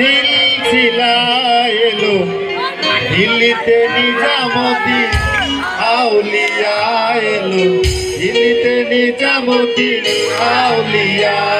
সিলসিলা এলো। দিল্লিতে নিজামতি আউলিয়া এলো। দিল্লিতে নিজামতি আউলিয়া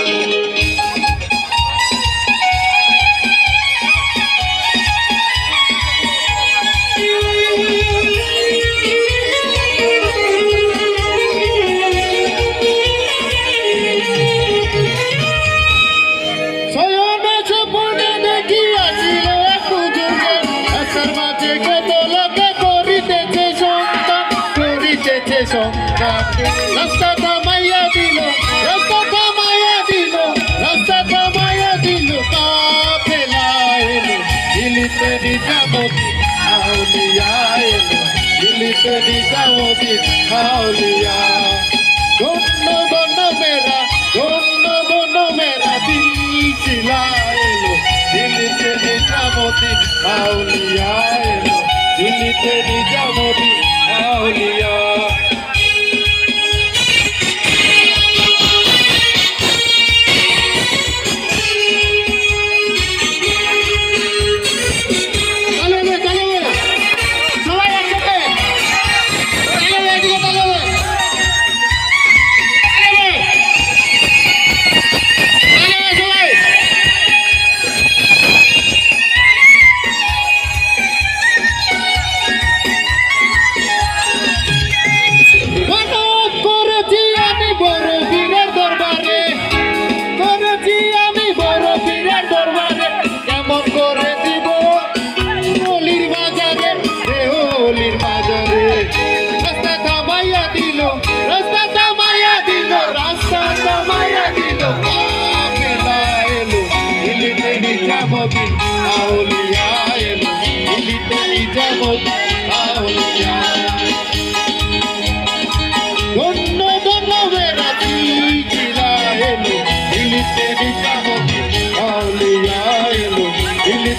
সন্তান রাস্তা থামাইয়া দিল রাস্তা থামাইয়া দিল রাস্তা থামাইয়া দিল কাফেলা এলো দিলিতে নিজামতি আউলিয়া এলো দিলিতে নিজামতি আউলিয়া ধন্য ধন্য মেরা ধন্য ধন্য মেরা দিলছিলা এলো দিল্লিতে নিজামতি আউলিয়া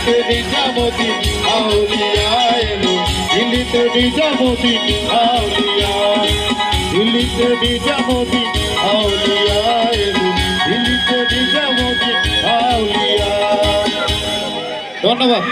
দিল্লিতে নিজামতি আউলিয়া এলো দিল্লিতে নিজামতি আউলিয়া দিল্লিতে নিজামতি আউলিয়া এলো দিল্লিতে নিজামতি আউলিয়া ধন্যবাদ।